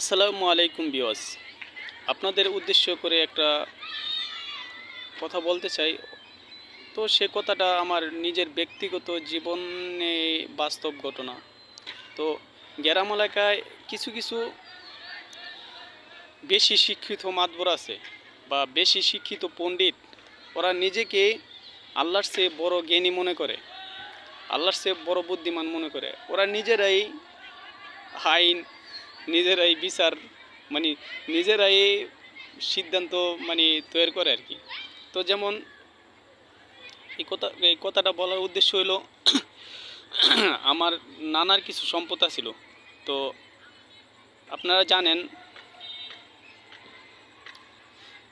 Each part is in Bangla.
আসসালামু আলাইকুম বিওয়াস আপনাদের উদ্দেশ্য করে একটা কথা বলতে চাই। তো সে কথাটা আমার নিজের ব্যক্তিগত জীবনে বাস্তব ঘটনা। তো গ্রাম এলাকায় কিছু কিছু বেশি শিক্ষিত মাতবর আছে বা বেশি শিক্ষিত পণ্ডিত, ওরা নিজেকে আল্লাহর চেয়ে বড় জ্ঞানী মনে করে, আল্লাহর চেয়ে বড় বুদ্ধিমান মনে করে। ওরা নিজেরাই আইন নিজেরাই বিচার মানে নিজেরাই সিদ্ধান্ত মানে তৈরি করে আর কি। তো যেমন এই কথা, এই কথাটা বলার উদ্দেশ্য হলো, আমার নানার কিছু সম্পদ ছিল তো আপনারা জানেন,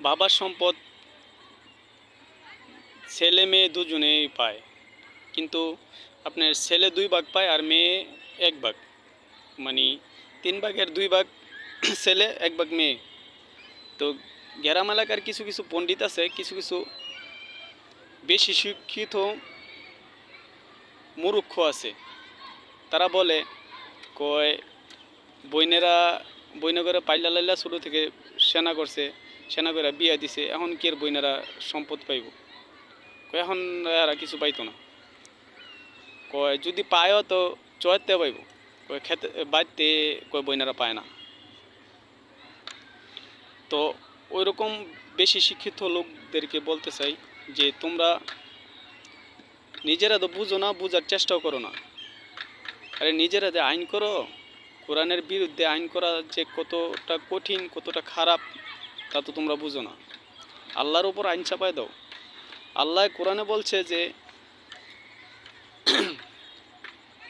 বাবার সম্পদ ছেলে মেয়ে দুজনেই পায়। কিন্তু আপনার ছেলে দুই ভাগ পায় আর মেয়ে এক ভাগ। মানে তিন ভাগের দুই ভাগ ছেলে, এক ভাগ মেয়ে। তো গ্রাম এলাকার কিছু কিছু পণ্ডিত আছে, কিছু কিছু বেশি শিক্ষিত মুরুক্ষ আছে। তারা বলে, কয়, বইনেরা বইনে করে পাইলা লাইলা ছোটো থেকে সেনা করছে, সেনা করে বিয়া দিছে, এখন কি আর বইনেরা সম্পদ পাইব? কয়, এখন এরা কিছু পাইতো না। কয়, যদি পায়ও তো চয়াতে পাইব। কয় খেতে, বাড়িতে কয় বইনারা পায় না। তো ওই রকম বেশি শিক্ষিত লোকদেরকে বলতে চাই যে, তোমরা নিজেরা তো বুঝো না, বুঝার চেষ্টাও করো না। আরে নিজেরা যে আইন করো, কোরআনের বিরুদ্ধে আইন করা যে কতটা কঠিন, কতটা খারাপ, তা তো তোমরা বুঝো না। আল্লাহর উপর আইন চাপায় দাও। আল্লাহ কোরআনে বলছে যে,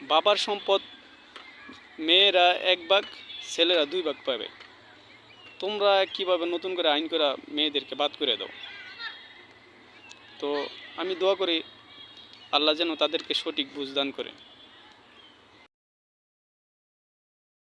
বাবার সম্পদ মেয়েরা এক ভাগ, ছেলেরা দুই ভাগ পাবে। তোমরা কীভাবে নতুন করে আইন করা মেয়েদেরকে বাদ করে দাও? তো আমি দোয়া করি, আল্লাহ যেন তাদেরকে সঠিক বুঝদান করে।